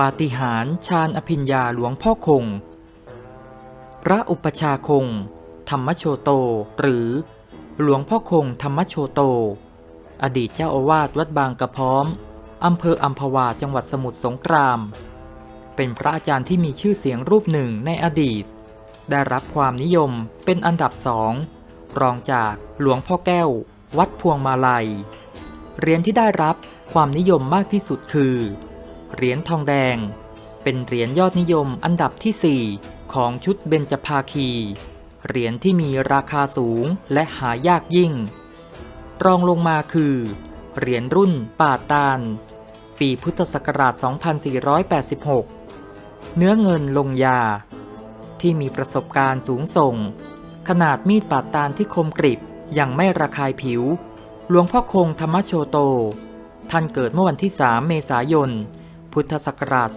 ปาฏิหาริย์ชาญอภิญญาหลวงพ่อคง พระอุปชาคง ธรรมโชโต หรือ หลวงพ่อคงธรรมโชโต อดีตเจ้าอาวาสวัดบางกระพร้อมอำเภออัมพวาจังหวัดสมุทรสงคราม เป็นพระอาจารย์ที่มีชื่อเสียงรูปหนึ่งในอดีต ได้รับความนิยมเป็นอันดับสองรองจากหลวงพ่อแก้ว วัดพวงมาลัย เรียญที่ได้รับความนิยมมากที่สุดคือ เหรียญทองแดง เป็นเหรียญยอดนิยมอันดับที่ 4 ของชุดเบญจภาคี เหรียญที่มีราคาสูงและหายากยิ่ง รองลงมาคือ เหรียญรุ่นป่าตาล ปีพุทธศักราช 2486 เนื้อเงินลงยา ที่มีประสบการณ์สูงส่ง ขนาดมีดปาตาลที่คมกริบยังไม่ระคายผิว หลวงพ่อคงธรรมโชโต ท่านเกิดเมื่อวันที่ 3 เมษายน พุทธศักราช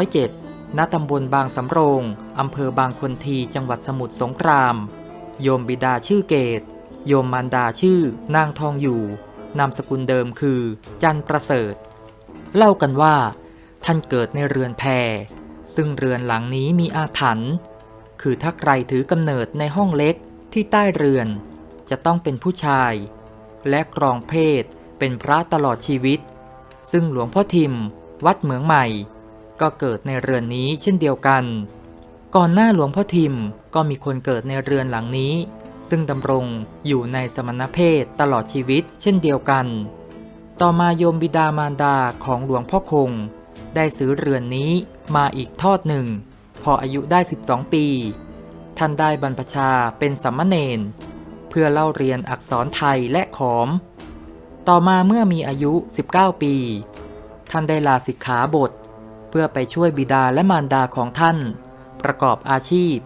2407 ณ ตำบลบางสำโรง อำเภอบางคนที จังหวัดสมุทรสงคราม โยมบิดาชื่อเกต โยมมารดาชื่อ นางทองอยู่ นามสกุลเดิมคือ จันประเสริฐ เล่ากันว่า ท่านเกิดในเรือนแพร ซึ่งเรือนหลังนี้มีอาถรรพ์ คือถ้าใครถือกำเนิดในห้องเล็กที่ใต้เรือน จะต้องเป็นผู้ชาย และกรองเพศเป็นพระตลอดชีวิต ซึ่งหลวงพ่อทิม วัดเหมืองใหม่ ก็เกิดในเรือนนี้เช่นเดียวกัน ก่อนหน้าหลวงพ่อทิมก็มีคนเกิดในเรือนหลังนี้ ซึ่งดำรงอยู่ในสมณเพศตลอดชีวิตเช่นเดียวกัน ต่อมาโยมบิดามารดาของหลวงพ่อคง ได้ซื้อเรือนนี้มาอีกทอดหนึ่ง พออายุได้ 12 ปี ท่านได้บรรพชาเป็นสัมมเนนเพื่อเล่าเรียนอักษรไทยและขอมต่อมาเมื่อมีอายุ 19 ปี ท่านได้ลาสิกขาบท เพื่อไปช่วยบิดาและมารดาของท่าน ประกอบอาชีพ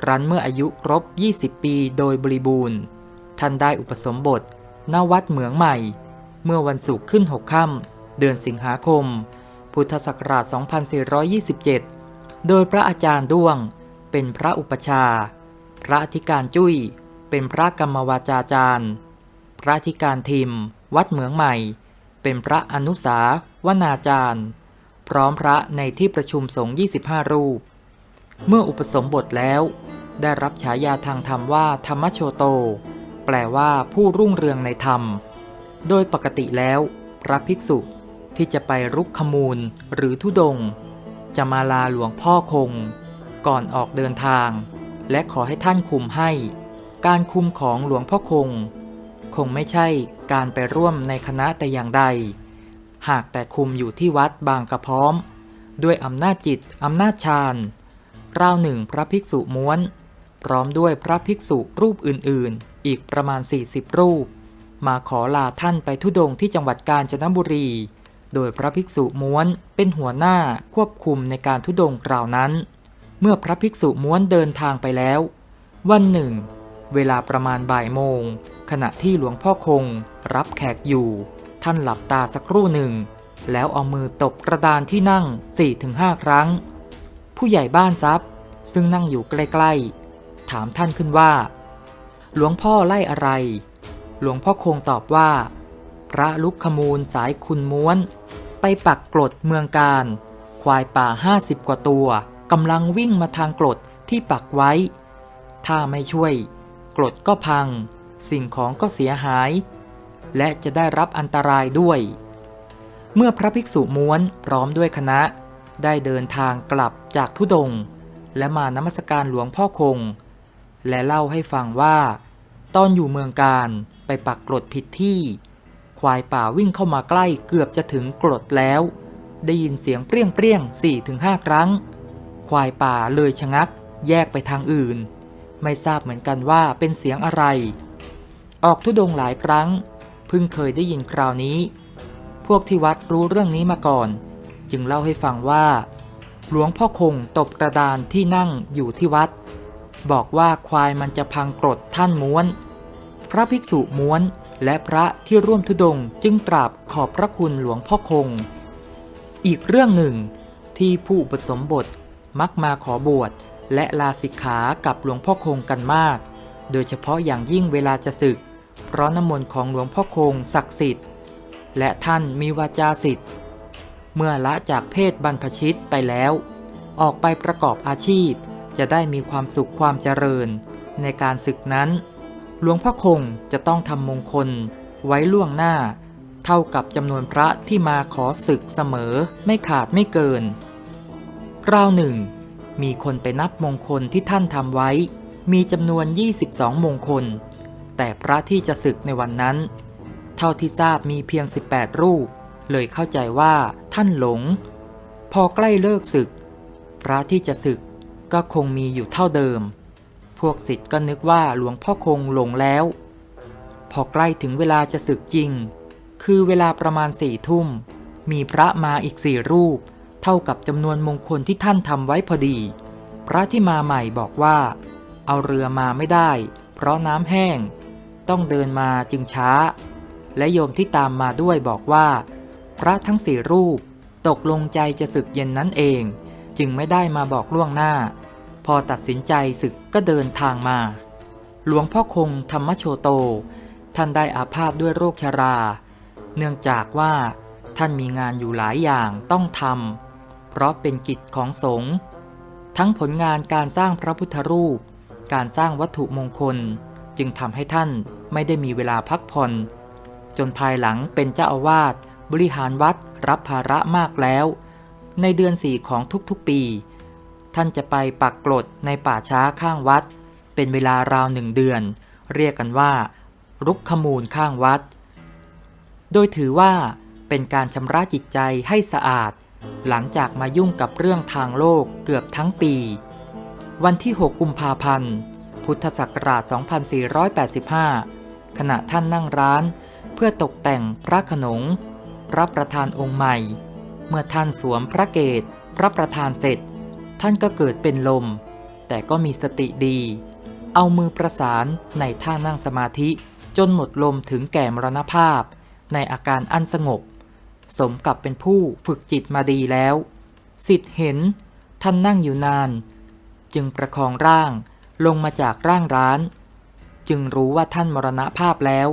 ครั้นเมื่ออายุครบ 20 ปีโดยบริบูรณ์ ท่านได้อุปสมบทณวัดเหมืองใหม่ เมื่อวันศุกร์ขึ้น6ค่ำเดือนสิงหาคม พุทธศักราช 2427 โดยพระอาจารย์ด้วง เป็นพระอุปชา พระอธิการจุ้ย เป็นพระกรรมวาจาจารย์ พระอธิการทิม วัดเหมืองใหม่ เป็นพระอนุสาวนาจารย์ พร้อมพระในที่ประชุมสงฆ์25 รูป เมื่ออุปสมบทแล้ว ได้รับฉายาทางธรรมว่าธรรมโชโต แปลว่าผู้รุ่งเรืองในธรรม โดยปกติแล้ว พระภิกษุที่จะไปรุกขมูลหรือทุดง จะมาลาหลวงพ่อคง ก่อนออกเดินทาง และขอให้ท่านคุมให้ การคุมของหลวงพ่อคง คงไม่ใช่การไปร่วมในคณะแต่อย่างใด หากแต่คุมอยู่ที่วัดบางกระพร้อม ด้วยอำนาจจิตอำนาจฌานราวหนึ่งพระภิกษุม้วน พร้อมด้วยพระภิกษุรูปอื่นๆ อีกประมาณ 40 รูป มาขอลาท่านไปทุดงค์ที่จังหวัดกาญจนบุรี โดยพระภิกษุม้วนเป็นหัวหน้าควบคุมในการทุดงค์กล่าวนั้น เมื่อพระภิกษุม้วนเดินทางไปแล้ว วันหนึ่ง เวลาประมาณบ่ายโมง ขณะที่หลวงพ่อคง รับแขกอยู่ ท่านหลับตาสักครู่หนึ่ง แล้วเอามือตบกระดานที่นั่ง 4-5 ครั้ง ผู้ใหญ่บ้านซับซึ่งนั่งอยู่ใกล้ๆ ถามท่านขึ้นว่า หลวงพ่อไล่อะไร หลวงพ่อคงตอบว่า พระลุกขมูลสายคุณม้วน ไปปักกรดเมืองการ ควายป่าห้าสิบกว่าตัวกำลังวิ่งมาทางกรดที่ปักไว้ ถ้าไม่ช่วย กรดก็พัง สิ่งของก็เสียหาย และจะได้รับอันตรายด้วย เมื่อพระภิกษุม้วนพร้อมด้วยคณะ ได้เดินทางกลับจากทุดง และมานมัสการหลวงพ่อคง และเล่าให้ฟังว่า ตอนอยู่เมืองการไปปักกรดผิดที่ ควายป่าวิ่งเข้ามาใกล้เกือบจะถึงกรดแล้ว ได้ยินเสียงเปรี้ยงเปรี้ยงสี่ถึงห้าครั้ง ควายป่าเลยชะงักแยกไปทางอื่น ไม่ทราบเหมือนกันว่าเป็นเสียงอะไร ออกทุดงหลายครั้ง เพิ่งเคยได้ยินคราวนี้ พวกที่วัดรู้เรื่องนี้มาก่อน จึงเล่าให้ฟังว่า หลวงพ่อคงตบกระดานที่นั่งอยู่ที่วัด บอกว่าควายมันจะพังกรดท่านม้วน พระภิกษุม้วนและพระที่ร่วมทุดงจึงกราบขอบพระคุณหลวงพ่อคง อีกเรื่องหนึ่งที่ผู้อุปสมบทมักมาขอบวช และลาสิกขากับหลวงพ่อคงกันมาก โดยเฉพาะอย่างยิ่งเวลาจะศึก เพราะน้ำมนต์ของหลวงพ่อคงศักดิ์สิทธิ์ และท่านมีวาจาสิทธิ์ เมื่อละจากเพศบรรพชิตไปแล้ว ออกไปประกอบอาชีพ จะได้มีความสุขความเจริญ ในการศึกนั้น หลวงพ่อคงจะต้องทำมงคลไว้ล่วงหน้า เท่ากับจำนวนพระที่มาขอศึกเสมอไม่ขาดไม่เกินคราวหนึ่ง มีคนไปนับมงคลที่ท่านทำไว้ มีจำนวน 22 มงคล แต่พระที่จะศึกในวันนั้น เท่าที่ทราบมีเพียง 18 รูป เลยเข้าใจว่าท่านหลง พอใกล้เลิกศึก พระที่จะศึกก็คงมีอยู่เท่าเดิม พวกศิษย์ก็นึกว่าหลวงพ่อคงหลงแล้ว พอใกล้ถึงเวลาจะศึกจริง คือเวลาประมาณสี่ทุ่ม มีพระมาอีกสี่รูป เท่ากับจำนวนมงคลที่ท่านทำไว้พอดี พระที่มาใหม่บอกว่า เอาเรือมาไม่ได้ เพราะน้ำแห้ง ต้องเดินมาจึงช้า และโยมที่ตามมาด้วยบอกว่า พระทั้งสี่รูป ตกลงใจจะศึกเย็นนั้นเอง จึงไม่ได้มาบอกล่วงหน้า พอตัดสินใจศึกก็เดินทางมา หลวงพ่อคงธรรมโชโต ท่านได้อาพาธด้วยโรคชรา เนื่องจากว่าท่านมีงานอยู่หลายอย่างต้องทำ เพราะเป็นกิจของสงฆ์ทั้งผลงานการสร้างพระพุทธรูป การสร้างวัตถุมงคล จึงทำให้ท่านไม่ได้มีเวลาพักผ่อน จนภายหลังเป็นเจ้าอาวาสบริหารวัดรับภาระมากแล้ว ในเดือนสี่ของทุกๆปี ท่านจะไปปักกลดในป่าช้าข้างวัด เป็นเวลาราวหนึ่งเดือน เรียกกันว่า รุกขมูลข้างวัด โดยถือว่าเป็นการชำระจิตใจให้สะอาด หลังจากมายุ่งกับเรื่องทางโลกเกือบทั้งปี วันที่ 6 กุมภาพันธ์ พุทธศักราช 2485 ขณะท่านนั่งร้านเพื่อตกแต่งพระขนง พระประธานองค์ใหม่ เมื่อท่านสวมพระเกศพระประธานเสร็จ ท่านก็เกิดเป็นลม แต่ก็มีสติดี เอามือประสานในท่านั่งสมาธิจนหมดลมถึงแก่มรณภาพ ในอาการอันสงบ สมกับเป็นผู้ฝึกจิตมาดีแล้ว สิทธิ์เห็นท่านนั่งอยู่นาน จึงประคองร่างลงมาจากร่างร้าน จึงรู้ว่าท่านมรณภาพแล้ว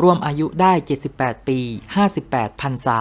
รวมอายุได้ 78 ปี 58พรรษา